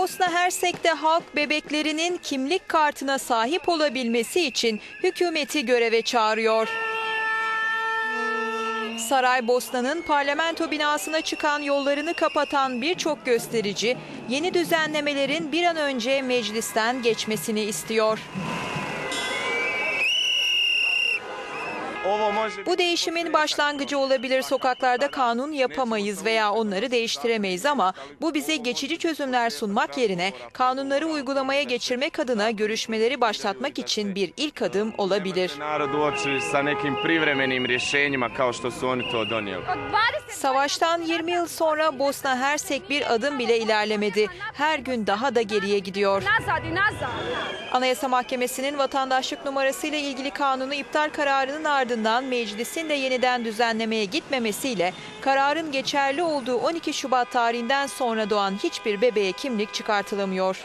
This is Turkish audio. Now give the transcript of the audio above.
Bosna Hersek'te halk bebeklerinin kimlik kartına sahip olabilmesi için hükümeti göreve çağırıyor. Saraybosna'nın parlamento binasına çıkan yollarını kapatan birçok gösterici yeni düzenlemelerin bir an önce meclisten geçmesini istiyor. Bu değişimin başlangıcı olabilir. Sokaklarda kanun yapamayız veya onları değiştiremeyiz ama bu bize geçici çözümler sunmak yerine kanunları uygulamaya geçirmek adına görüşmeleri başlatmak için bir ilk adım olabilir. Savaştan 20 yıl sonra Bosna Hersek bir adım bile ilerlemedi. Her gün daha da geriye gidiyor. Anayasa Mahkemesi'nin vatandaşlık numarasıyla ilgili kanunu iptal kararının ardından meclisin de yeniden düzenlemeye gitmemesiyle kararın geçerli olduğu 12 Şubat tarihinden sonra doğan hiçbir bebeğe kimlik çıkartılamıyor.